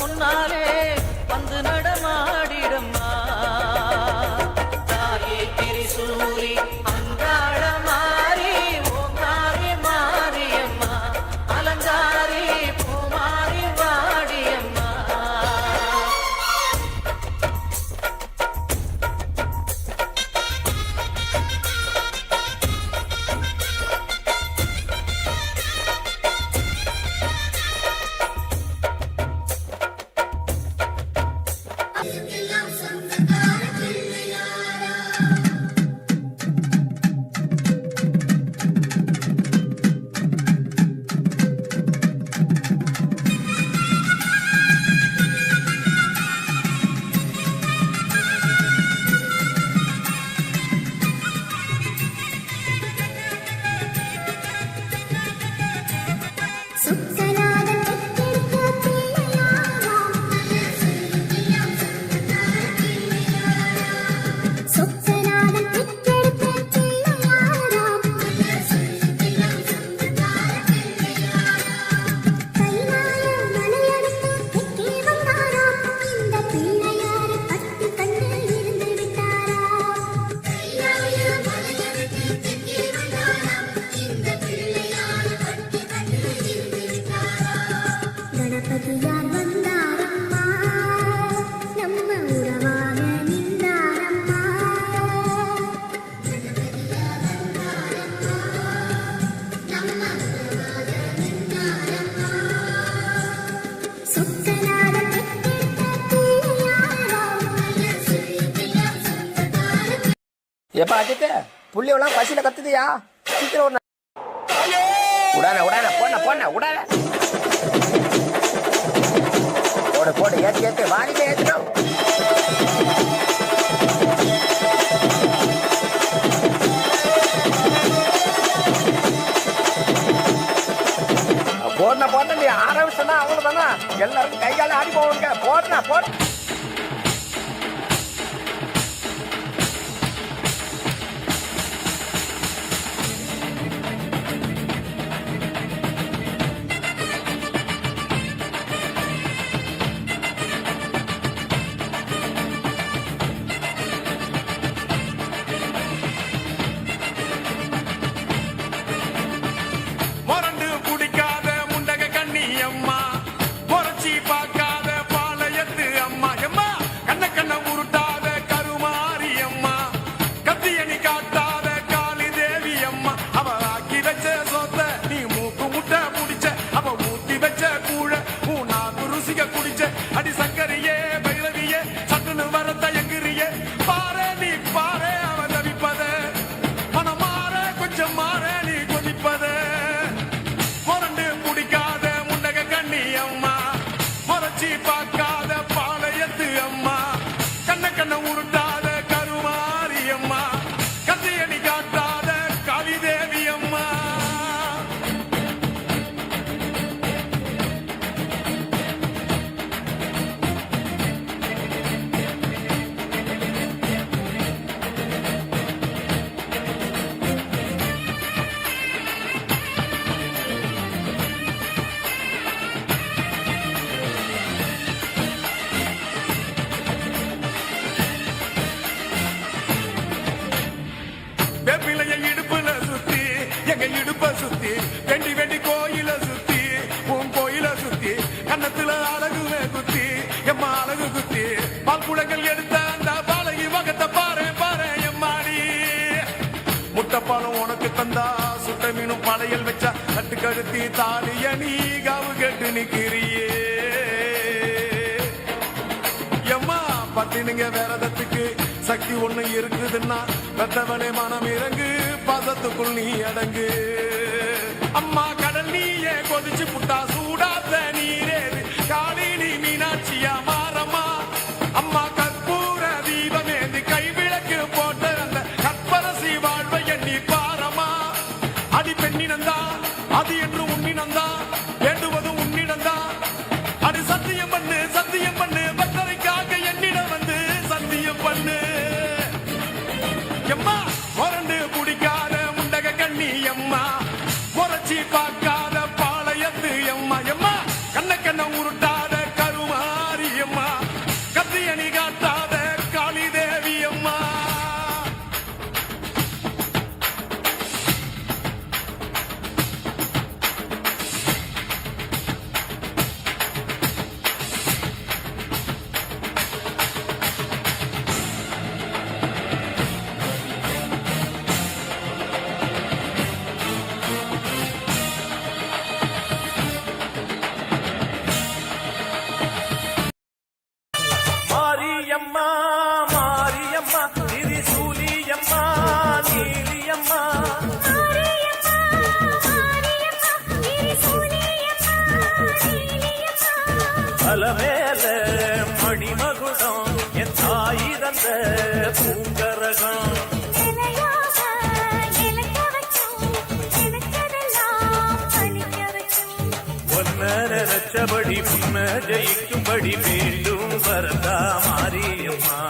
முன்னாலே வந்து நடமாடிடும். எப்பா அஜித்து? புள்ளியெல்லாம் பசியில கத்துதியா? சீக்கிரம் ஒரு உடான போன போன உடான போடு போடு ஏத்து ஏத்து வாரிக்க ஏத்துனா பார்க்காத பாளையத்து அம்மா. கண்ண கண்ண உருண்டா மீனும் படையல் வச்சா கட்டு கழுத்தி தாலிய நீ கவு கட்டு நிக்கிறியே. எம்மா விரதத்துக்கு சக்தி ஒண்ணு இருக்குதுன்னா பெத்தவனே மனம் இறங்கு பதத்துக்குள் நீ அடங்கு. அம்மா கடல் நீயே கொதிச்சு புட்டா சூடா Bate. தலைமேல மணிமகுடம் என் தாய் தந்த பூங்கரகம். நினைச்சபடி முன்ன ஜெயிக்கும்படி வேண்டும் வரதா மாரியம்மா.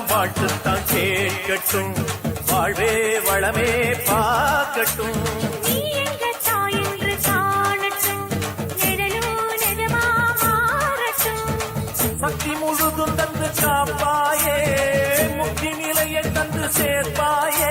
எல்லாம் வாழ்த்துத்தான் கேட்கட்டும் வாழ்வே வளமே பார்க்கட்டும். சக்தி முழுதும் தந்து காப்பாயே முக்தி நிலையை தந்து சேர்ப்பாயே.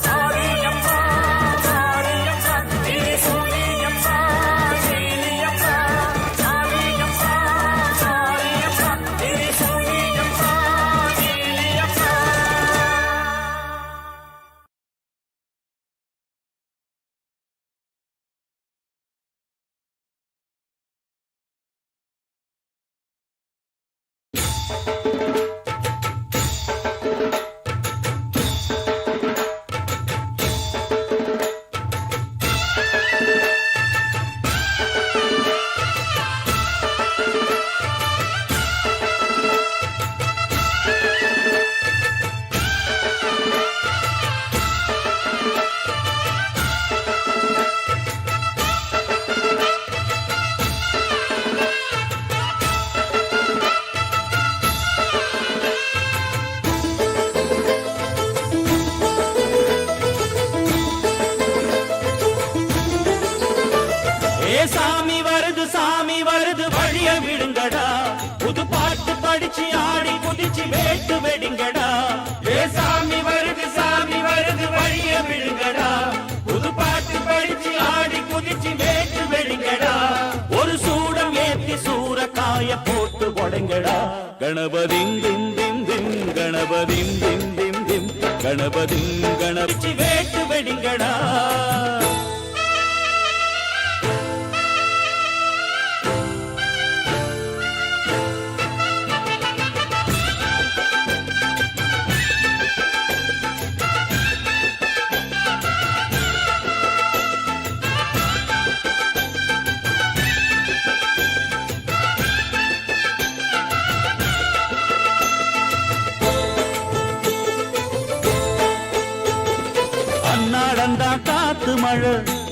அடிச்சு ஆடி குதிச்சு வேட்டு வெடிங்கடா. ஏ சாமி வருது சாமி வருது வழிய விழுங்கடா. புது பாட்டு படிச்சு ஆடி குதிச்சு வேட்டு வெடிங்கடா. ஒரு சூடம் ஏத்தி சூற காய போட்டு கொடைங்கடா கணபதிங் திம் திம் திம் கணபதிங் திம் வேட்டு வெடிங்கடா.